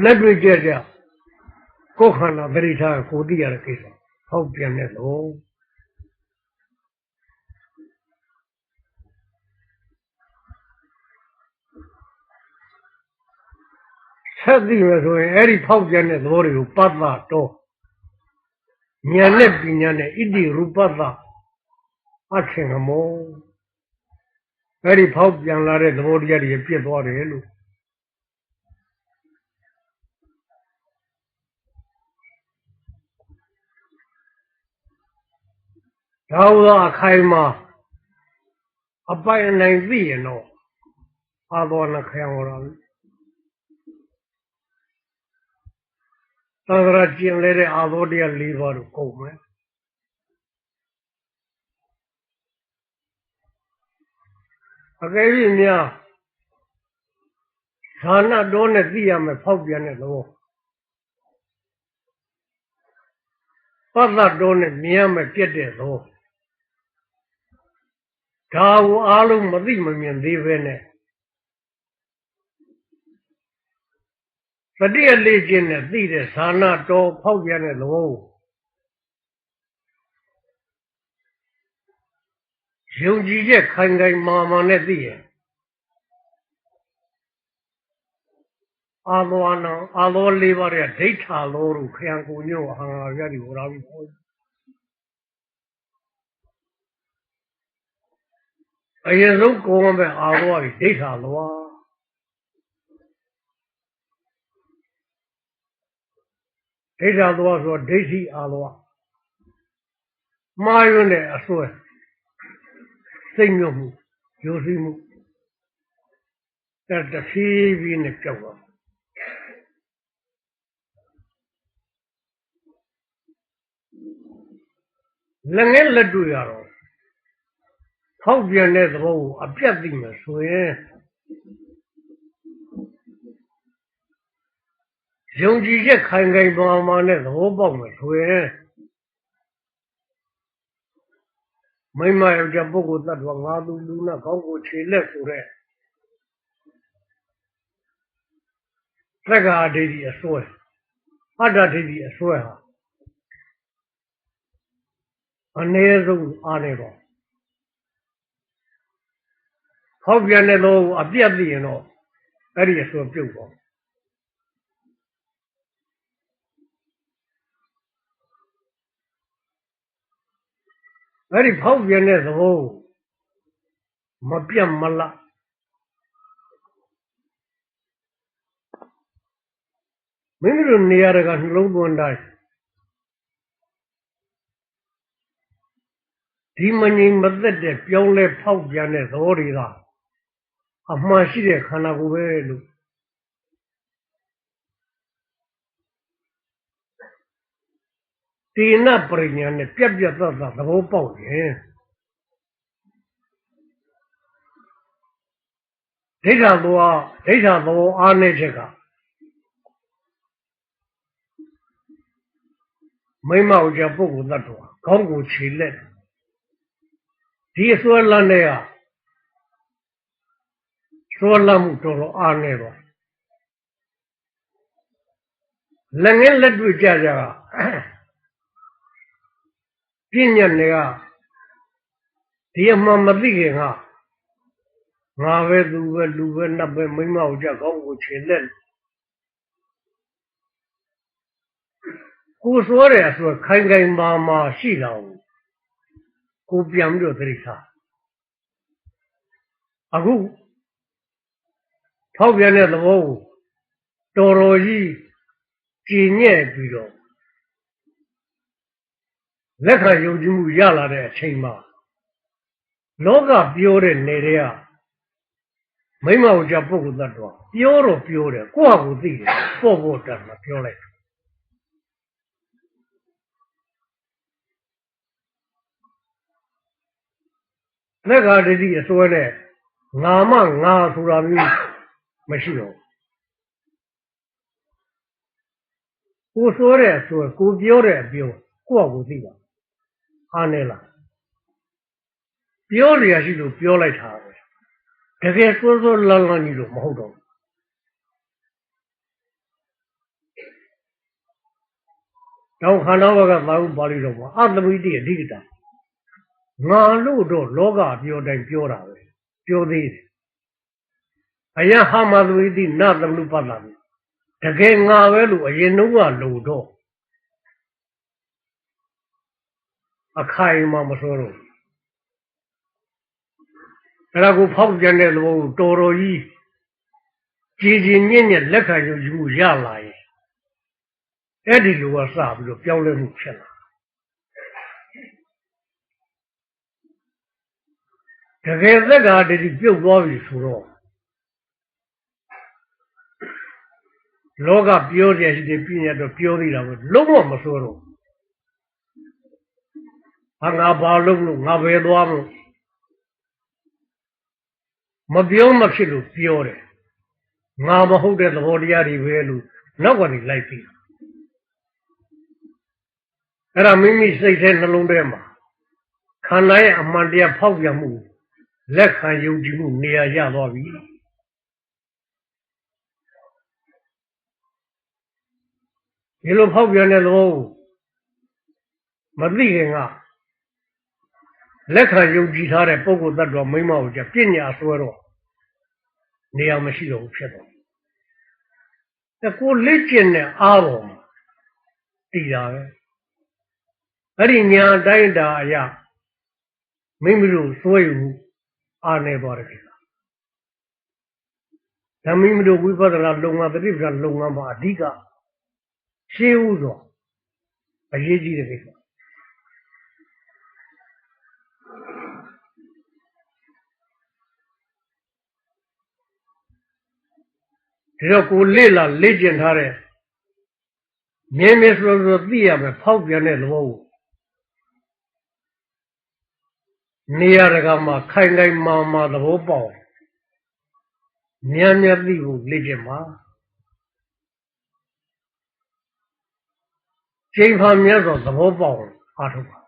လက်တွေ့ကြကြကိုယ်ခန္ဓာပရိထားကိုသိရတဲ့ကိစ္စဟောက်ပြန်တဲ့လို့ဆက်သိမယ်ဆိုရင်အဲ့ဒီဖောက်ပြန်တဲ့သဘောတွေကိုပတ္တတော့ဉာဏ်နဲ့ပညာနဲ့ဣတိရူပတ္တအခင်ကမောအဲ့ဒီဖောက်ပြန်လာတဲ့သဘောတရားတွေပြည့်သွားတယ်လို့ ဒါဝအခိုင်မှာအပိုင်အနိုင်သိရင်တော့အာသောနခံရတာသံဃာကျင်လဲတဲ့အာသောတရား၄ပါးတို့ကုန်မယ်အကယ်၍များဌာနတော်နဲ့သိရမယ်ဖောက်ပြန်တဲ့သဘောပတ္တတော်နဲ့မြင်ရမယ်ပြက်တဲ့သဘော ဒါကိုအားလုံးမသိမမြင်သေးပဲနဲ့တတိယလေးချင်းနဲ့သိတဲ့ဌာနတော်ဖောက်ပြန်တဲ့သဘောယုံကြည်ချက်ခိုင်ခိုင်မာမာနဲ့သိရင်အာလောနောအာလောလေးပါးတဲ့ဒိဋ္ဌာလောတို့ခရံကိုညို့ဟာငါရည်ဟောတာပြီး အရင်ဆုံးကိုယ်မဲ့အာလောကြီးဒိဋ္ဌာလောဒိဋ္ဌာလောဆိုဒိဋ္ဌိအာလောမှားရွံ့တဲ့အစွဲစိတ်ညွတ်မှုယိုစီးမှုတတဖြည်းဖြည်းနဲ့ကြောက်သွားလက်ငယ်လက်တွေ့ရတော့ ဖောက်ပြန်တဲ့သဘောကိုအပြတ်သိမှဆိုရင်ယုံကြည်ချက်ခိုင်ခိုင်မာမာနဲ့သဘောပေါက်မှဆိုရင်မိမယောက်ျားပုဂ္ဂိုလ်တ attva ငါသူလူနာကောင်းကိုခြေလက်ဆိုတဲ့သက္ကာဒိဋ္ဌိအစွဲအတ္တဒိဋ္ဌိအစွဲဟာအနည်းဆုံးအားနေတော့ ဖောက်ပြန်တဲ့လို့အပြတ်သိရင်တော့အဲ့ဒီအစွဲပြုတ်သွားအဲ့ဒီဖောက်ပြန်တဲ့သဘောမပြတ်မလားမင်းတို့နေရာကနှလုံးသွင်းတိုင်းဒီမငြိမ်မသက်တဲ့ပြောင်းလဲဖောက်ပြန်တဲ့သဘောတွေက အမှန်ရှိတဲ့ခန္ဓာကိုယ်ပဲလို့တေနပရိညာနဲ့ပြက်ပြက်သက်သက်သဘောပေါက်ရင်ဒိဋ္ဌဘောဒိဋ္ဌဘောအားနေချက်ကမိမဥကြပုဂ္ဂိုလ်တ attva ခေါင်းကိုခြေလက်ဒီအစွဲလန်းတဲ့က စွဲလန်းမှုတော်တော်အားနေတော့လက်ငယ်လက်တွေ့ကြကြကပြဉ္ညာတွေကဒီအမှန်မသိခင်ကငါပဲသူပဲလူပဲနတ်ပဲမိမဥကြခေါင်းကိုခြေလက်ကိုစွဲတယ်ဆိုခိုင်ခိုင်မာမာရှိလာဘူးကိုပြန်ပြီးတော့သတိထားအခု ထောက်ပြန်တဲ့သဘောကိုတော်တော်ကြီးကြည်ညက်ပြီးတော့လက်ခံယုံကြည်မှုရလာတဲ့အချိန်မှာလောကပြောတဲ့နေတွေကမိမဟုတ်ကြပုဂ္ဂိုလ်တ attva ပြောတော့ပြောတယ်ကိုယ့်ဟာကိုယ်သိတယ်ပေါ့ပေါ့တတ်မှပြောလိုက်လက်ကာဒိဋ္ဌိအစွဲနဲ့ငါမငါဆိုတာမျိုး မရှိတော့ကိုစွဲတဲ့အစွဲကိုပြောတဲ့အပြောကိုယ့်ဟာကိုယ်သိပါအားနေလားပြောရရှိလို့ပြောလိုက်တာပဲတကယ်စွဲစွဲလန်းလန်းကြီးလို့မဟုတ်တော့တောင်ခန္ဓာဘကသာဝပါဠိတော်မှာအတမိတိအဓိကတာငါလို့တော့လောကပြောတိုင်းပြောတာပဲပြောသေးတယ် အယဟမသဝိတိနသမနုပတ္တမိတကယ်ငါပဲလို့အရင်တော့ကလို့တော့အခိုင်အမာမဆိုတော့အဲ့ဒါကိုဖောက်ပြန်တဲ့သဘောကိုတော်တော်ကြီးကြည်ကြည်ညင့်ညက်လက်ခံယူယူရလာရင်အဲ့ဒီလိုကစပြီးတော့ပြောင်းလဲမှုဖြစ်လာတကယ်သက်ကတည်းကပြုတ်သွားပြီဆိုတော့ လောကပြောတယ်ရှိတယ်ပြည့်ရတော့ပြောသေးတာပဲလုံးဝမဆိုတော့ဟာငါဘာလုပ်လို့ငါပဲသွားမလို့မပြောမဖြစ်လို့ပြောတယ်ငါမဟုတ်တဲ့သဘောတရားတွေပဲလို့နောက်ကနေလိုက်ပြီးအဲ့ဒါမိမိစိတ်ထဲနှလုံးထဲမှာခန္ဓာရဲ့အမှန်တရားဖောက်ပြန်မှုလက်ခံယုံကြည်မှုနေရာရသွားပြီ ဒီလိုဖောက်ပြန်တဲ့သဘောကိုမသိခင်ကလက်ခံယုံကြည်ထားတဲ့ပုဂ္ဂိုလ်တ attva မိမ့်မကိုကြပညာဆွဲတော့နေရာမရှိတော့ဘူးဖြစ်တော့အဲကိုလက်ကျင်တဲ့အားပေါ်မှာတည်တာပဲအဲ့ဒီညာတိုင်းတာအရာမိမိတို့စွဲယူအားနေသွားတယ်ကိစ္စဒါမိမိတို့ဝိပဿနာလုံငါတတိပ္ပံလုံငါမှာအဓိက ရှင်းဥစွာအရေးကြီးတဲ့ကိစ္စဒီတော့ကိုလေ့လာလေ့ကျင့်ထားတဲ့မြဲမြဲဆိုဆိုသိရမယ်ဖောက်ပြန်တဲ့သဘောကိုနေရာတကာမှာခိုင်ခိုင်မာမာသဘောပေါက်မြန်မြန်သိဖို့လေ့ကျင့်ပါ ချိန်ဖန်မြတ်သောသဘောပေါက်အားထုတ်ပါ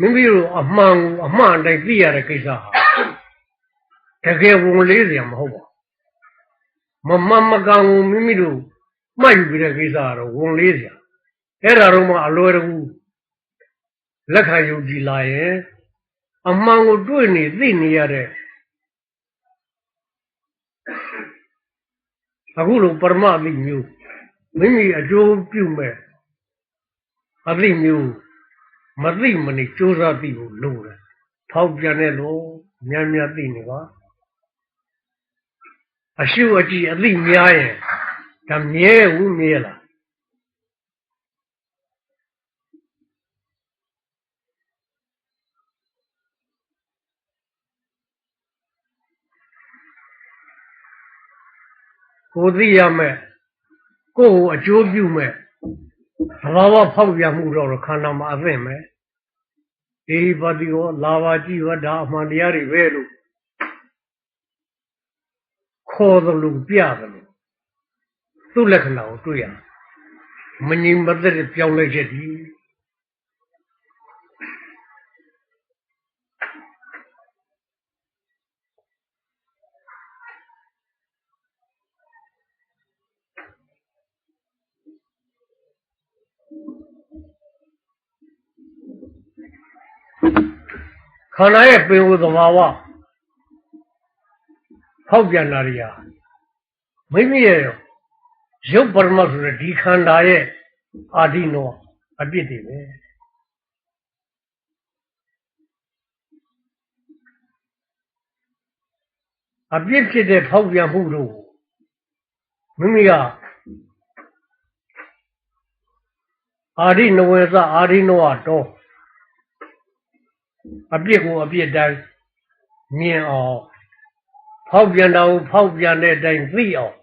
မိမိတို့အမှန်ကိုအမှန်တိုင်းသိရတဲ့ကိစ္စဟာတကယ်ဝင်လေးစရာမဟုတ်ပါမမမကန်ကိုမိမိတို့မှတ်ယူပြီးတဲ့ကိစ္စကတော့ဝင်လေးစရာအဲ့ဒါတော့မှအလွယ်တကူလက်ခံယုံကြည်လာရင်အမှန်ကိုတွေ့နေသိနေရတဲ့ အခုလိုပရမအသိမျိုးမိမိအကျိုးပြုမဲ့အသိမျိုးမသိမနေစူးစမ်းသိဖို့လိုတယ်ထောက်ပြန်တဲ့လို့များများသိနေပါအရှုအကြည့်အသိများရင်ဒါမြဲဘူးမြဲလား ကိုသိရမယ်ကိုယ်ကိုအကျိုးပြုမယ်သဘာဝဖောက်ပြန်မှုတော့ခန္ဓာမှာအသင့်မယ်အေဟိပတိရောလာပါကြည့်ဝဒါအမှန်တရားတွေပဲလို့ခေါ်သလိုပြသလိုသူ့လက္ခဏာကိုတွေ့ရမငြိမ်မသက်တဲ့ပြောင်းလဲချက်ဒီ ခန္ဓာရဲ့ပင်ဝသဘာဝဖောက်ပြန်တာတွေဟာမိမိရဲ့ရုပ်ပရမတ်ဆိုတဲ့ဒီခန္ဓာရဲ့အာဓိနောအပြစ်တွေပဲအပြစ်ဖြစ်တဲ့ဖောက်ပြန်မှုတို့မိမိကအာဓိနဝေသအာဓိနောတော့ အပြစ်ကိုအပြစ်တိုင်းမြင်အောင်ဖောက်ပြန်တာကိုဖောက်ပြန်တဲ့အတိုင်းသိအောင်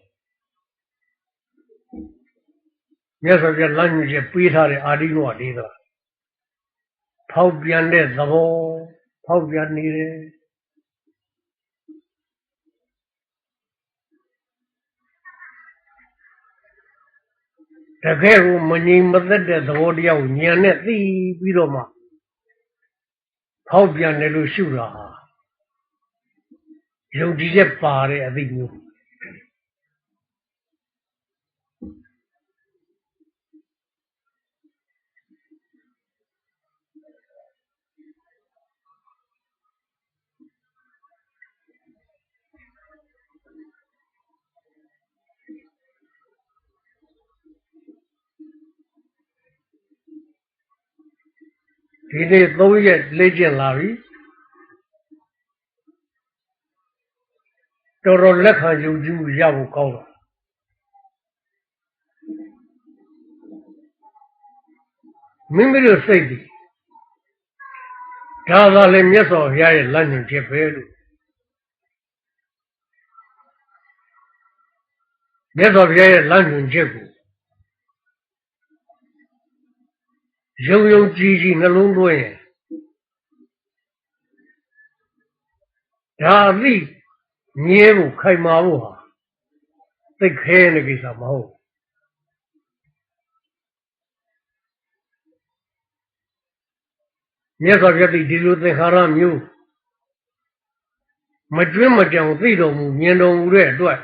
မြတ်စွာဘုရားလမ်းညွှန်ချက်ပေးထားတဲ့အာဒီနောလေးသာဖောက်ပြန်တဲ့သဘောဖောက်ပြန်နေတယ်တကယ်ကိုမငြိမ်မသက်တဲ့သဘောတရားကိုဉာဏ်နဲ့သိပြီးတော့မှ ဖောက်ပြန်တယ်လို့ရှုတာဟာယုံကြည်ချက်ပါတဲ့အသိမျိုး ဒီနေ့၃ရက်လေ့ကျင့်လာပြီတော်တော်လက်ခံယုံကြည်မှုရဖို့ကောင်းတော့မိမိတို့စိတ်ဒီဒါသာလည်းမြတ်စွာဘုရားရဲ့လမ်းညွှန်ချက်ပဲလို့မြတ်စွာဘုရားရဲ့လမ်းညွှန်ချက်ကို ယုံယုံကြည်ကြည်နှလုံးသွင်းရင်ဒါအသိမြဲဖို့ခိုင်မာဖို့ဟာသိခဲတဲ့ကိစ္စမဟုတ်မြတ်စွာဘုရားဒီလိုသင်္ခါရမျိုးမကျွင်းမကြောင်သိတော်မူမြင်တော်မူတဲ့အတွက်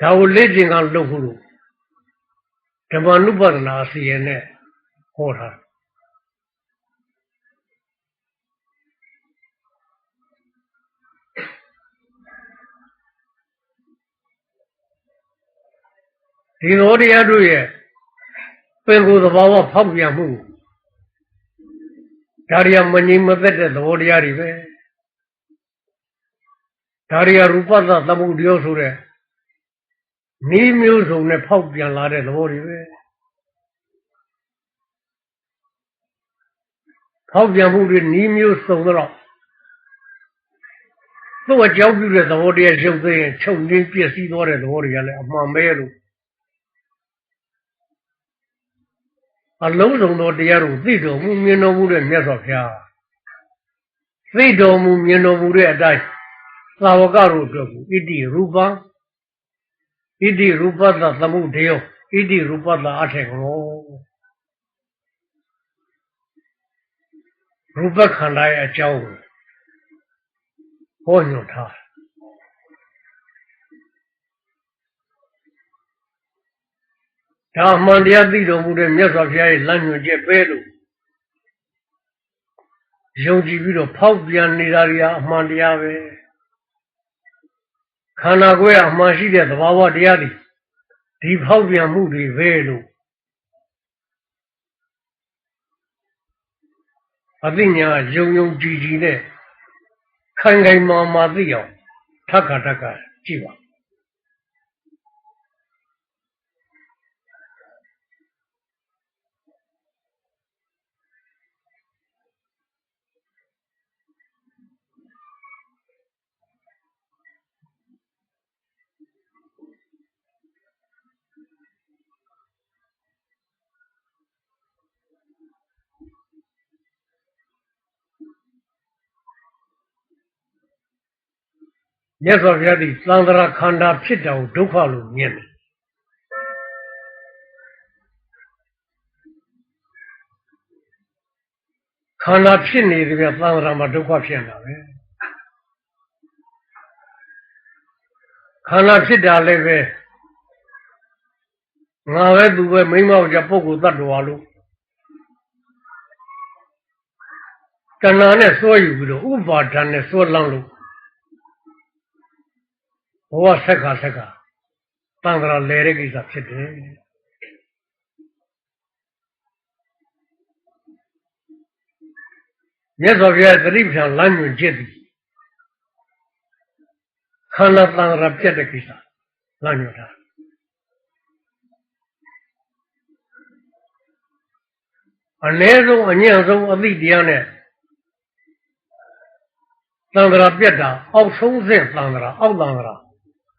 ဒါကိုလေ့ကျင့်ကလုပ်ဖို့လို့ ဓမ္မနုပဒနာအစီရင်နဲ့ဟောထားဒီတော်တရားတို့ရဲ့ပင်ကိုယ်သဘာဝဖောက်ပြန်မှုဒါရီယမငြိမ်မသက်တဲ့သဘောတရားတွေပဲဒါရီယရူပသသမုဒ္ဒယောဆိုတဲ့ နီးမျိုးစုံနဲ့ဖောက်ပြန်လာတဲ့သဘောတွေပဲဖောက်ပြန်မှုတွေနီးမျိုးစုံတော့သူ့အကြောင်းပြုတဲ့သဘောတရားရုပ်သိရင်ချုပ်ငင်းပြည့်စည်သွားတဲ့သဘောတွေကလည်းအမှန်ပဲလို့အလုံးစုံသောတရားတို့သိတော်မူမြင်တော်မူတဲ့မြတ်စွာဘုရားသိတော်မူမြင်တော်မူတဲ့အတိုင်းသာဝကတို့အတွက်ကိုဣတိရူပံ ဣတိရူပတ္တသမုဒယောဣတိရူပတ္တအထေကောရူပခန္ဓာရဲ့အကြောင်းကိုဟောညွှန်ထားဒါအမှန်တရားသိတော်မူတဲ့မြတ်စွာဘုရားရဲ့လမ်းညွှန်ချက်ပဲလို့ယုံကြည်ပြီးတော့ဖောက်ပြန်နေတာတွေဟာအမှန်တရားပဲ ခန္ဓာကိုယ်ကအမှန်ရှိတဲ့သဘာဝတရားတွေဒီဖောက်ပြန်မှုတွေပဲလို့အသိဉာဏ်ယုံယုံကြည်ကြည်နဲ့ခိုင်ခိုင်မာမာသိအောင်ထပ်ခါထပ်ခါကြည့်ပါ မြတ်စွာဘုရားသည်သံဃာခန္ဓာဖြစ်တာကိုဒုက္ခလို့မြင်တယ်ခန္ဓာဖြစ်နေတယ်ပြသံဃာမှာဒုက္ခဖြစ်နေတာပဲခန္ဓာဖြစ်တာလည်းပဲငါပဲသူပဲမိမောက်ကြပုဂ္ဂိုလ်တ attva လို့တဏှာနဲ့စွဲယူပြီးတော့ဥပါဒဏ်နဲ့စွဲလန်းလို့ ဘဝဆက်ခါဆက်ကတန်ត្រာလဲတဲ့ကိစ္စဖြစ်တယ်မြတ်စွာဘုရားသတိပဋ္ဌာန်လမ်းညွှန်ချက်သ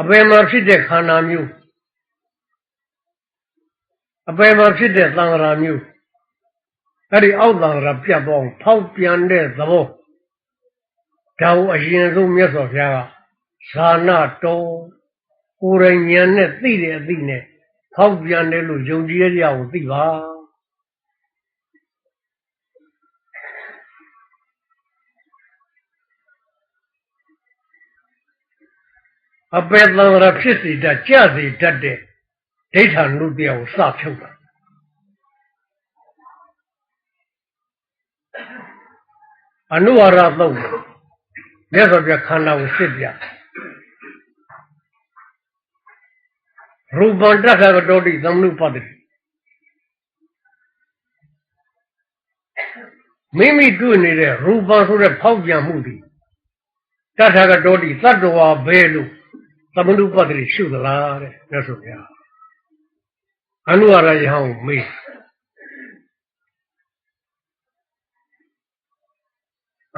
အပယ်မှာဖြစ်တဲ့ခန္ဓာမျိုးအပယ်မှာဖြစ်တဲ့သံဃာမျိုးအဲ့ဒီအောက်သံဃာပြတ်ပေါင်းဖောက်ပြန်တဲ့သဘောဒါကိုအရင်ဆုံးမြတ်စွာဘုရားကဇာနာတော်ကိုယ်ရဉဏ်နဲ့သိတဲ့အသိနဲ့ဖောက်ပြန်တယ်လို့ယုံကြည်ရကြကိုသိပါ အပေသံဃာဖြစ်စီတတ်ကြစီတတ်တဲ့ဒိဋ္ဌာနုတရားကိုစဖြုတ်တာအနုဝါရသုံးမြတ်စွာဘုရားခန္ဓာကိုစစ်ပြရူပံတထကတောတိသမနုပတ္တိမိမိတွေ့နေတဲ့ရူပံဆိုတဲ့ဖောက်ပြန်မှုဒီတထကတောတိသတ္တဝါဘဲလို့ သမနုပတ္တိရှုသလားတဲ့မြတ်စွာဘုရားအနုဝါရယဟောင်းမေး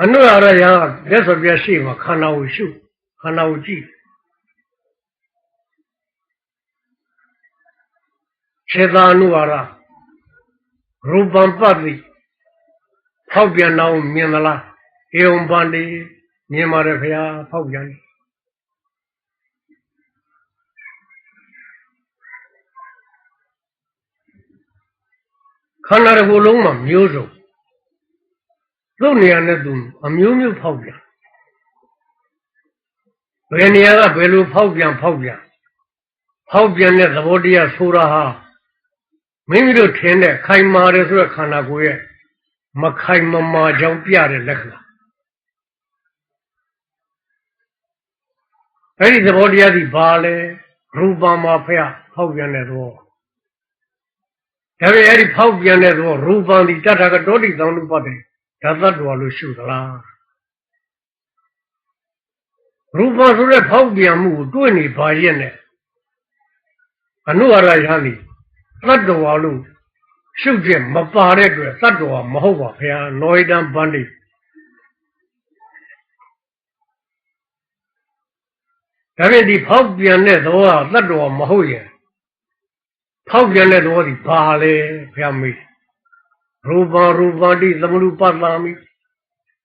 အနုဝါရယဟောင်းမြတ်စွာဘုရားရှိမှခန္ဓာကိုရှုခန္ဓာကိုကြည့်ခြေသာနုဝါရရူပံပတ္တိဖောက်ပြန်တော့မြင်သလားဧဝံပန္တိမြင်ပါတယ်ခင်ဗျာဖောက်ပြန်တယ် ခန္ဓာတစ်ခုလုံးမှာမျိုးစုံသူ့နေရာနဲ့သူအမျိုးမျိုးဖောက်ပြန်ဘယ်နေရာကဘယ်လိုဖောက်ပြန်ဖောက်ပြန်ဖောက်ပြန်တဲ့သဘောတရားဆိုတာဟာမိမိတို့ထင်တဲ့ခိုင်မာတယ်ဆိုတဲ့ခန္ဓာကိုယ်ရဲ့မခိုင်မမာကြောင်းပြတဲ့လက္ခဏာအဲ့ဒီသဘောတရားဒီဘာလဲရူပမှာဖះဖောက်ပြန်တဲ့သဘော ဒါပေမဲ့အဲ့ဒီဖောက်ပြန်တဲ့သဘောရူပံဒီတထကတောတိသံလူပတ်တယ်ဒါသတ္တဝါလို့ရှုသလားရူပဆိုတဲ့ဖောက်ပြန်မှုကိုတွေ့နေပါရဲ့နဲ့အနုအရယဟန်ဒီသတ္တဝါလို့ရှုချက်မပါတဲ့အတွက်သတ္တဝါမဟုတ်ပါဗျာနောဣတံဗန္တိဒါပေမဲ့ဒီဖောက်ပြန်တဲ့သဘောကသတ္တဝါမဟုတ်ရင် ဖောက်ပြန်တဲ့သဘောဒီဘာလဲဘုရားမေးရူပရူပတိသမလူပတ္တာမိ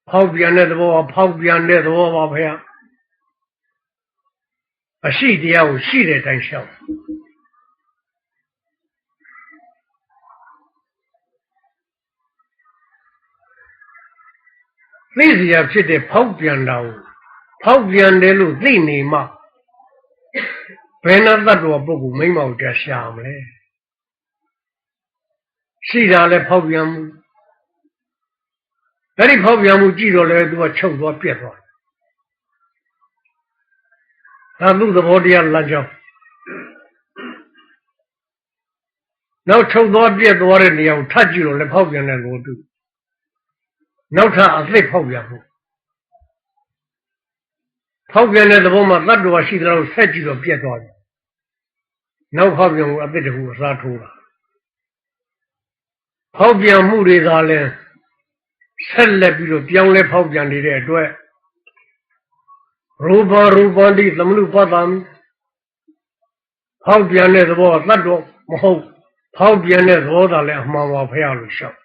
ဖောက်ပြန်တဲ့သဘောကဖောက်ပြန်တဲ့သဘောပါဘုရားအရှိတရားကိုရှိတဲ့တိုင်းရှောက်သိစရာဖြစ်တဲ့ဖောက်ပြန်တာကိုဖောက်ပြန်တယ်လို့သိနေမှ ဘယ်နှတတ်တော်ပုဂ္ဂိုလ်မိမ့်မောင်ကြရှာမလဲရှိတာလဲဖောက်ပြန်မှုအဲ့ဒီဖောက်ပြန်မှုကြည့်တော့လဲသူကချုပ်သွားပြက်သွားဒါသူ့သဘောတရားလမ်းကြောင်းနောက်ချုပ်သွားပြက်သွားတဲ့နေရာကိုထပ်ကြည့်တော့လဲဖောက်ပြန်တဲ့ကိုတူနောက်ထပ်အသိဖောက်ပြန်မှု ဖောက်ပြန်တဲ့သဘောမှာတတ္တဝါရှိတဲ့လောက်ဆက်ကြည့်တော့ပြက်သွားတယ်နောက်ဖောက်ပြန်မှုအသိတခုအစားထိုးတာဖောက်ပြန်မှုတွေသာလဲဆက်လက်ပြီးတော့ပြောင်းလဲဖောက်ပြန်နေတဲ့အတွက်ရူပရူပန္တိသမလူပတ္တံဖောက်ပြန်တဲ့သဘောကတတ်တော့မဟုတ်ဖောက်ပြန်တဲ့သဘောသာလဲအမှန်ပါဖရလို့ရှောက်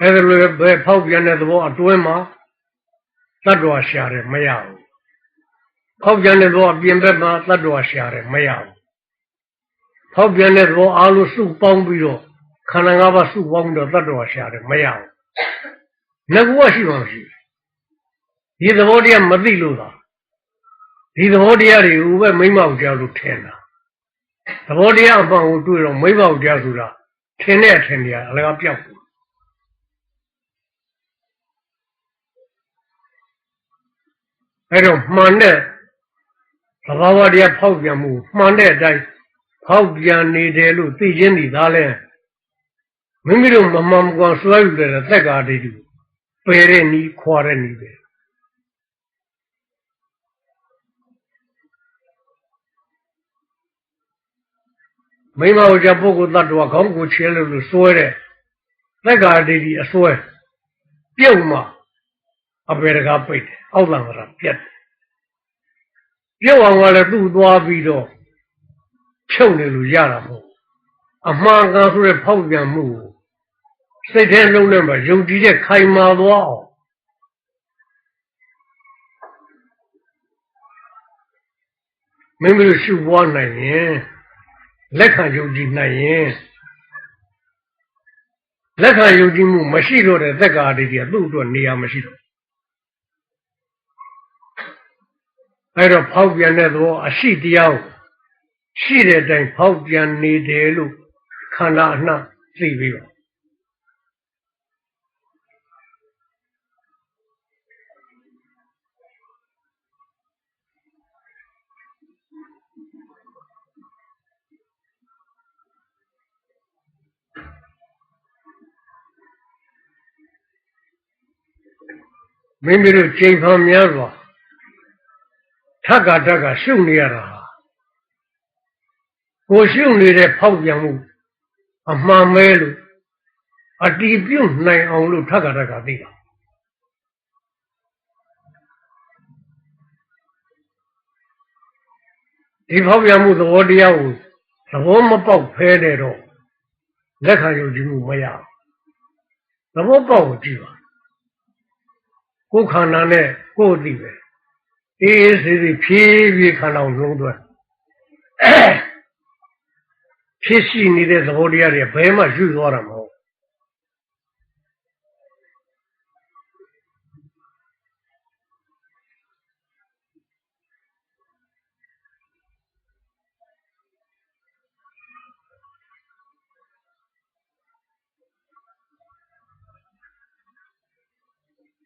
အဲဒါလိုပဲဖောက်ပြန်တဲ့သဘောအတွင်းမှာတတ်တော်ရှာတယ်မရဘူးဖောက်ပြန်တဲ့သဘောအပြင်ဘက်မှာတတ်တော်ရှာတယ်မရဘူးဖောက်ပြန်တဲ့သဘောအားလုံးစုပေါင်းပြီးတော့ခန္ဓာ၅ပါးစုပေါင်းပြီးတော့တတ်တော်ရှာတယ်မရဘူးငကူကရှိမှမရှိဒီသဘောတရားမသိလို့သာဒီသဘောတရားတွေကိုပဲမိမ့်မောက်ကြလို့ထင်တာသဘောတရားအမှန်ကိုတွေ့တော့မိမ့်မောက်ကြဆိုတာထင်တဲ့အထင်တရားအလကားပြောက်ဘူး အဲ့တော့မှန်တဲ့သဘာဝတရားဖောက်ပြန်မှုမှန်တဲ့အတိုင်းဖောက်ပြန်နေတယ်လို့သိချင်းဒီသားလဲမိမိတို့မမှန်ကွာစွဲယူတဲ့သက်ကာဒိဋ္ဌိပယ်တဲ့နီးခွာတဲ့နီးပဲမိမဝကြပုဂ္ဂိုလ်တ attva ခေါင်းကိုချဲလို့လို့စွဲတဲ့သက်ကာဒိဋ္ဌိအစွဲပြုတ်မှ အပေရကပိတ်တယ်အောက်လံကပြတ်တယ်ပြုတ်အောင်ကလည်းသူ့သွားပြီးတော့ဖြုတ်နေလို့ရတာမဟုတ်အမှန်ကန်ဆိုတဲ့ဖောက်ပြန်မှုကိုစိတ်ထဲလုံးနဲ့မှယုံကြည်တဲ့ခိုင်မာသွားအောင်မိမိတို့ရှုပွားနိုင်ရင်လက်ခံယုံကြည်နိုင်ရင်လက်ခံယုံကြည်မှုမရှိတော့တဲ့သက်္ကာအတ္တိကသူ့အတွက်နေရာမရှိတော့ အဲ့တော့ဖောက်ပြန်တဲ့သဘောအရှိတရားကိုရှိတဲ့အတိုင်းဖောက်ပြန်နေတယ်လို့ခန္ဓာအနှံ့သိပြီးတော့မိမိတို့ချိန်ဖန်များစွာ ထက်ကတက်ကရှုပ်နေရတာဟာကိုရှုပ်နေတဲ့ဖောက်ပြန်မှုအမှန်မဲလို့အတီးပြုတ်နိုင်အောင်လို့ထက်ကတက်ကသိတာဒီဖောက်ပြန်မှုသဘောတရားကိုသဘောမပေါက်ဖဲတဲ့တော့လက်ခံယုံကြည်မှုမရဘူးသဘောပေါက်ကိုကြည့်ပါကိုယ်ခန္ဓာနဲ့ကိုယ်အသိပဲ အေးအေးဆေးဆေးဖြည်းဖြည်းခန္ဓာကိုလုံးသွင်းဖြစ်ရှိနေတဲ့သဘောတရားတွေဘယ်မှယူသွားတာမဟုတ်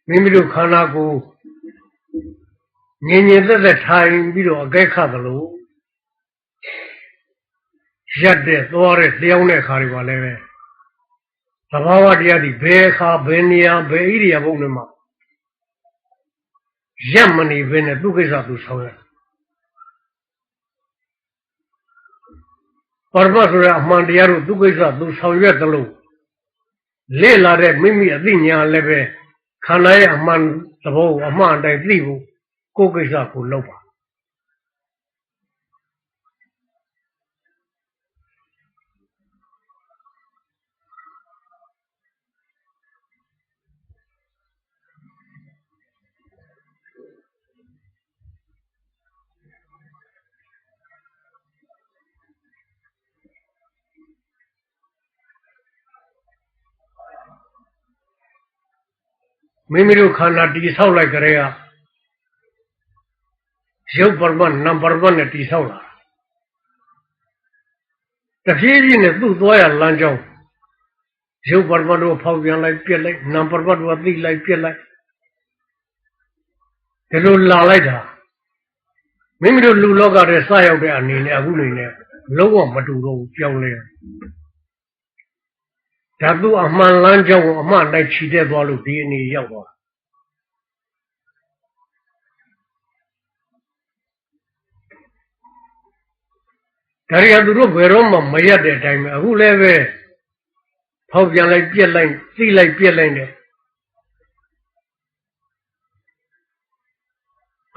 မိမိတို့ခန္ဓာကိုယ် ငြင်ငြင်သက်သက်ထိုင်ပြီးတော့အကဲခတ်သလိုရက်တဲ့သွားတဲ့လျှောင်းတဲ့ခါတွေပါလည်းပဲသဘာဝတရားဒီဘယ်ခါဘယ်နေရာဘယ်ဣရိယာပုနဲ့မှရက်မနေဘဲနဲ့သူ့ကိစ္စသူဆောင်ရပရမတ်ဆိုရအမှန်တရားတို့သူ့ကိစ္စသူဆောင်ရွက်သလိုလေ့လာတဲ့မိမိအသိဉာဏ်လည်းပဲခန္ဓာရဲ့အမှန်သဘောကိုအမှန်တိုင်းသိဖို့ ကိုယ်ကိစ္စကိုလုပ်ပါမိမိတို့ခန္ဓာတည်ဆောက်လိုက်ကြတဲ့က ရုပ်ပရမတ်နံပါတ်1နဲ့တည်ဆောက်လာတဖြည်းဖြည်းနဲ့သူ့သွားရလမ်းကြောင်းရုပ်ပရမတ်တို့ဖောက်ပြန်လိုက်ပြက်လိုက်နံပါတ်တို့သိလိုက်ပြက်လိုက်ဒီလိုလာလိုက်တာမိမိတို့လူလောကထဲစရောက်တဲ့အနေနဲ့အခုနေနဲ့လုံးဝမတူတော့ဘူးပြောင်းလဲဓာတုအမှန်လမ်းကြောင်းကိုအမှန်တိုင်းခြိတဲ့သွားလို့ဒီအနေရောက်သွား ဒါရီကသူတို့ဘယ်တော့မှမရက်တဲ့အတိုင်းပဲအခုလည်းပဲဖောက်ပြန်လိုက်ပြက်လိုက်သိလိုက်ပြက်လိုက်တယ်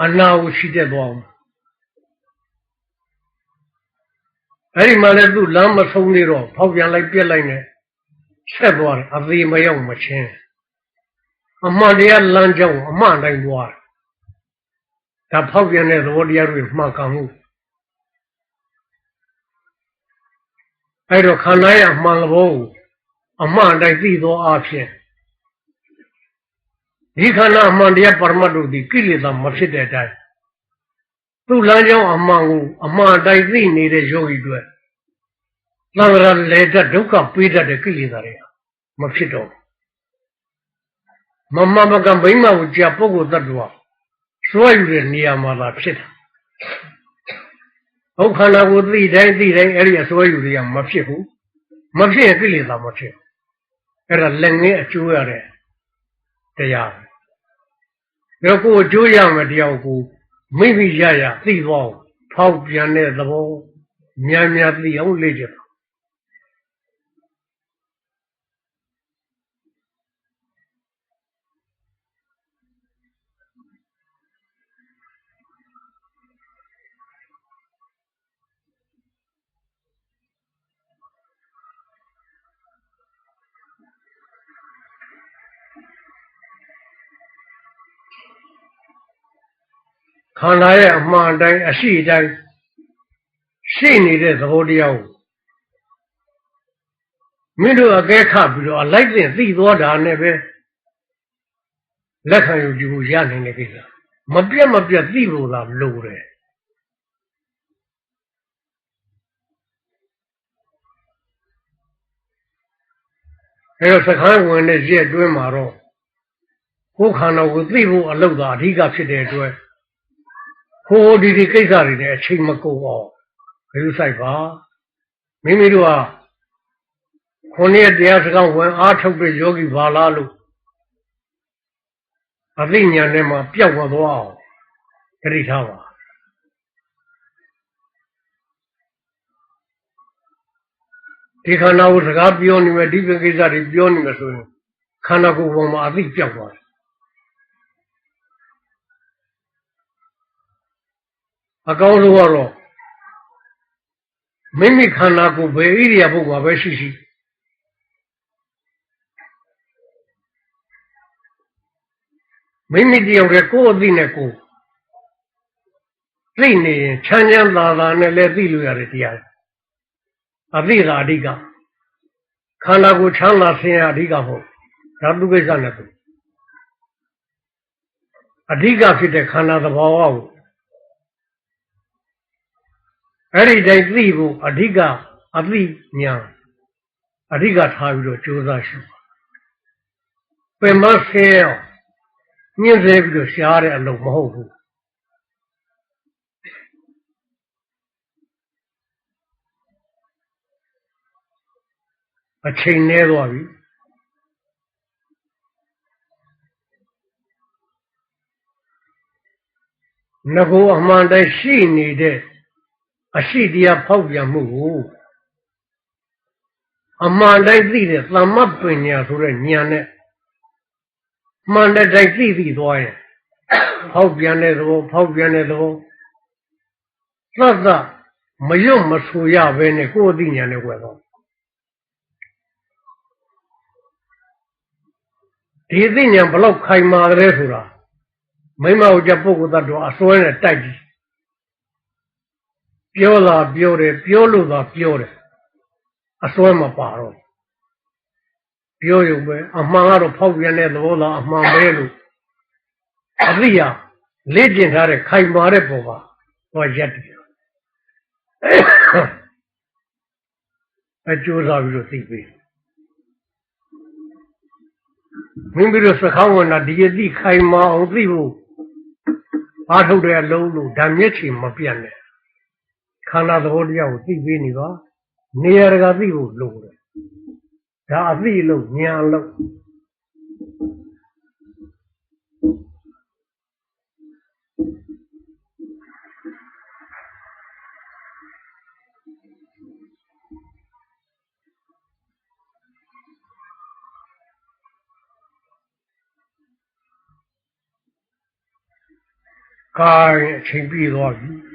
အနာကိုရှိတဲ့သွားအောင်အဲ့ဒီမှာလည်းသူလမ်းမဆုံးနေတော့ဖောက်ပြန်လိုက်ပြက်လိုက်နေဆက်သွားတယ်အသေးမရောက်မချင်းအမှန်တရားလမ်းကြောင်းအမှန်တိုင်းသွားတယ်ဒါဖောက်ပြန်တဲ့သဘောတရားတွေမှန်ကန်မှု အဲ့တော့ခန္ဓာရဲ့အမှန်သဘောကိုအမှန်တိုင်းသိသောအဖြစ်ဒီခန္ဓာအမှန်တရားပရမတ်တို့ဒီကိလေသာမဖြစ်တဲ့အတိုင်းသူ့လမ်းကြောင်းအမှန်ကိုအမှန်တိုင်းသိနေတဲ့ယောဂီတွေသံဃာလေတဒုက္ခပေးတတ်တဲ့ကိလေသာတွေမဖြစ်တော့မမမကဗိမ္မာကိုကြာပုဂ္ဂိုလ်တ attva စွဲယူတဲ့နေရာမှာသာဖြစ်တာ ဟုတ်ခန္ဓာကိုသိတိုင်းသိတိုင်းအဲ့ဒီအစွဲယူတွေကမဖြစ်ဘူးမဖြစ်ရင်ကိလေသာမဖြစ်အဲ့ဒါလက်ငင်းအကျိုးရတဲ့တရားဒါကိုအကျိုးရမယ်တရားကိုမိမိရရသိသွားဖောက်ပြန်တဲ့သဘောများများသိအောင်လေ့ကျင့် ခန္ဓာရဲ့အမှန်တိုင်းအရှိတိုင်းရှိနေတဲ့သဘောတရားကိုမင်းတို့အကဲခတ်ပြီးတော့အလိုက်တင်သိသွားတာနဲ့ပဲလက်ခံယူကြည့်ဖို့ရနိုင်တဲ့ကိစ္စမပြတ်မပြတ်သိလို့လားလို့တယ်အဲတော့စခန်းဝင်တဲ့ရက်အတွင်းမှာတော့ကိုယ်ခန္ဓာကိုသိဖို့အလုပ်သာအဓိကဖြစ်တဲ့အတွက် ဟိုဒီဒီကိစ္စတွေနဲ့အချိန်မကုန်အောင်ဘယ်လိုဆိုင်ပါမိမိတို့ဟာခုနှစ်ရက်တရားစကားဝင်အားထုတ်တဲ့ယောဂီဘာလားလို့အသိဉာဏ်နဲ့မှပျောက်သွားအောင်တတိထားပါဒီခန္ဓာကိုစကားပြောနေမယ်ဒီပကိစ္စတွေပြောနေမယ်ဆိုရင်ခန္ဓာကိုယ်ပေါ်မှာအသိပြောက်သွားတယ် အကောင်းဆုံးကတော့မိမိခန္ဓာကိုယ်ဘယ်ဣရိယာပုဂ္ဂိုလ်ပဲရှိရှိမိမိတယောက်တည်းကိုယ်အသိနဲ့ကိုယ်သိနေရင်ချမ်းချမ်းသာသာနဲ့လည်းသိလို့ရတယ်တရားအသိသာအဓိကခန္ဓာကိုယ်ချမ်းသာဆင်းရဲအဓိကမဟုတ်ဓာတုကိစ္စနဲ့သူအဓိကဖြစ်တဲ့ခန္ဓာသဘာဝကို အဲ့ဒီတိုင်းသိဖို့အဓိကအသိဉာဏ်အဓိကထားပြီးတော့ကြိုးစားရှုပင်မဆင်းအောင်ညှင်းဆဲပြီးတော့ရှားတဲ့အလုပ်မဟုတ်ဘူးအချိန်နည်းသွားပြီငကိုအမှန်တည်းရှိနေတဲ့ အရှိတရားဖောက်ပြန်မှုကိုအမှန်တိုင်းသိတဲ့သမ္မပညာဆိုတဲ့ဉာဏ်နဲ့မှန်တဲ့တိုင်းသိသိသွားရင်ဖောက်ပြန်တဲ့သဘောဖောက်ပြန်တဲ့သဘောသတ်သမရွတ်မဆူရဘဲနဲ့ကိုယ်အသိဉာဏ်နဲ့ွယ်တော့ဒီအသိဉာဏ်ဘလောက်ခိုင်မာတယ်ဆိုတာမိမဟုတ်ကြပုဂ္ဂိုလ်တ attva အစွဲနဲ့တိုက်ကြည့် ပြောတာပြောတယ်ပြောလို့သာပြောတယ်အစွဲမပါတော့ပြောရုံပဲအမှန်ကတော့ဖောက်ပြန်တဲ့သဘောလားအမှန်ပဲလို့အရိယာလေ့ကျင့်ထားတဲ့ခိုင်မာတဲ့ပုံပါတော့ရက်တယ်အကျိုးစားပြီးတော့သိပြီမင်းပြီးတော့စကားဝင်တာဒီအသည့်ခိုင်မာအောင်သိဖို့အားထုတ်တဲ့အလုံးလို့ဓာမျက်ချီမပြတ်နဲ့ ခန္ဓာသဘောတရားကိုသိပေးနေပါနေရာတကာသိဖို့လိုတယ်ဒါအသိလို့ဉာဏ်လို့ကာအချိန်ပြည့်သွားပြီ